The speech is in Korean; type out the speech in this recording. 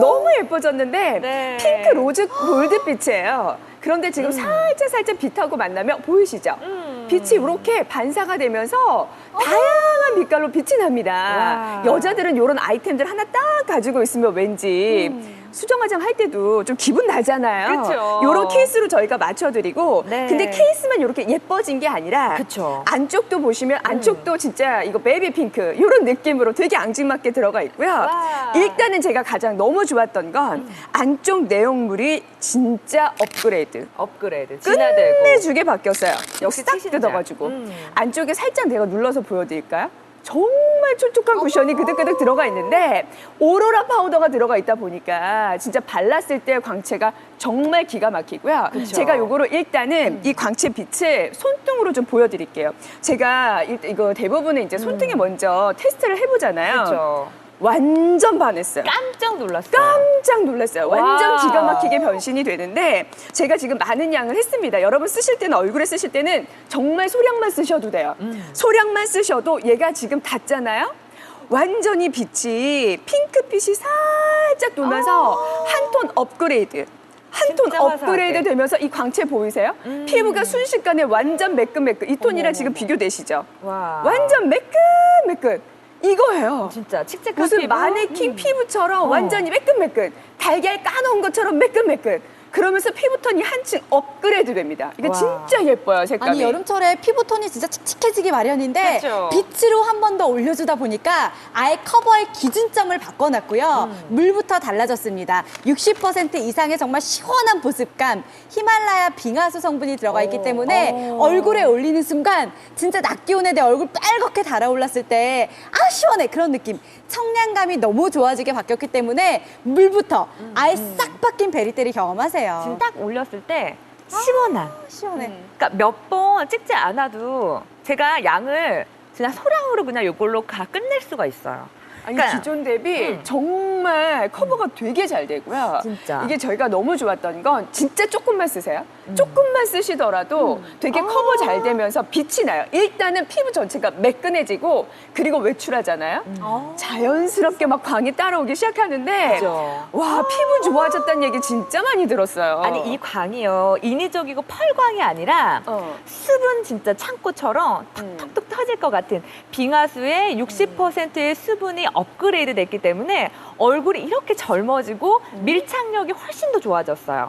너무 예뻐졌는데 네. 핑크 로즈 골드빛이에요. 그런데 지금 살짝 살짝 빛하고 만나면 보이시죠? 음. 빛이 이렇게 반사가 되면서 다양한 빛깔로 빛이 납니다. 와. 여자들은 이런 아이템들 하나 딱 가지고 있으면 왠지 수정 화장 할 때도 좀 기분 나잖아요. 그쵸. 이런 케이스로 저희가 맞춰드리고 네. 근데 케이스만 이렇게 예뻐진 게 아니라 그쵸. 안쪽도 보시면 안쪽도 진짜 이거 베이비 핑크 이런 느낌으로 되게 앙증맞게 들어가 있고요. 와. 일단은 제가 가장 너무 좋았던 건 안쪽 내용물이 진짜 업그레이드. 업그레이드. 진화되고. 끝내주게 바뀌었어요. 역시 딱. 뜯어가지고 음. 안쪽에 살짝 내가 눌러서 보여드릴까요? 정말 촉촉한 쿠션이 그득그득 들어가 있는데 오로라 파우더가 들어가 있다 보니까 진짜 발랐을 때 광채가 정말 기가 막히고요. 그쵸. 제가 요거를 일단은 이 광채 빛을 손등으로 좀 보여드릴게요. 제가 일- 이거 대부분은 이제 손등에 먼저 테스트를 해보잖아요. 그렇죠. 완전 반했어요. 깜짝 놀랐어요. 깜짝 놀랐어요. 완전 와. 기가 막히게 변신이 되는데 제가 지금 많은 양을 했습니다. 여러분 쓰실 때는 얼굴에 쓰실 때는 정말 소량만 쓰셔도 돼요. 음. 소량만 쓰셔도 얘가 지금 닿잖아요. 완전히 빛이 핑크빛이 살짝 돌면서 한 톤 업그레이드. 한 톤. 업그레이드 되면서 이 광채 보이세요? 음. 피부가 순식간에 완전 매끈매끈. 이 톤이랑 지금. 비교되시죠? 와. 완전 매끈매끈. 이거예요. 진짜 칙칙한 무슨 피부? 마네킹 음. 피부처럼 어. 완전히 매끈매끈 달걀 까놓은 것처럼 매끈매끈 그러면서 피부톤이 한층 업그레이드 됩니다 이게 와. 진짜 예뻐요 색감이 아니 여름철에 피부톤이 진짜 칙칙해지기 마련인데 그쵸. 빛으로 한 번 더 올려주다 보니까 아예 커버의 기준점을 바꿔놨고요. 음. 물부터 달라졌습니다. 60% 이상의 정말 시원한 보습감, 히말라야 빙하수 성분이 들어가 있기 오. 때문에 오. 얼굴에 올리는 순간 진짜 낮 기온에 내 얼굴 빨갛게 달아올랐을 때 아 시원해 그런 느낌. 청량감이 너무 좋아지게 바뀌었기 때문에 물부터 아예 싹 바뀐 베리테를 경험하세요. 지금 딱 올렸을 때 시원한. 시원해. 그러니까 몇 번 찍지 않아도 제가 양을 그냥 소량으로 그냥 이걸로 다 끝낼 수가 있어요. 아니 그러니까- 기존 대비 음. 정말 커버가 되게 잘 되고요 진짜. 이게 저희가 너무 좋았던 건 진짜 조금만 쓰세요 조금만 쓰시더라도 되게 커버 잘 되면서 빛이 나요 일단은 피부 전체가 매끈해지고 그리고 외출하잖아요 어. 자연스럽게 막 광이 따라오기 시작하는데 그죠. 와 피부 좋아졌다는 얘기 진짜 많이 들었어요. 아니 이 광이요 인위적이고 펄광이 아니라 어. 수분 진짜 창고처럼 음. 톡톡 터질 것 같은 빙하수의 60%의 수분이 업그레이드 됐기 때문에 얼굴이 이렇게 젊어지고 밀착력이 훨씬 더 좋아졌어요.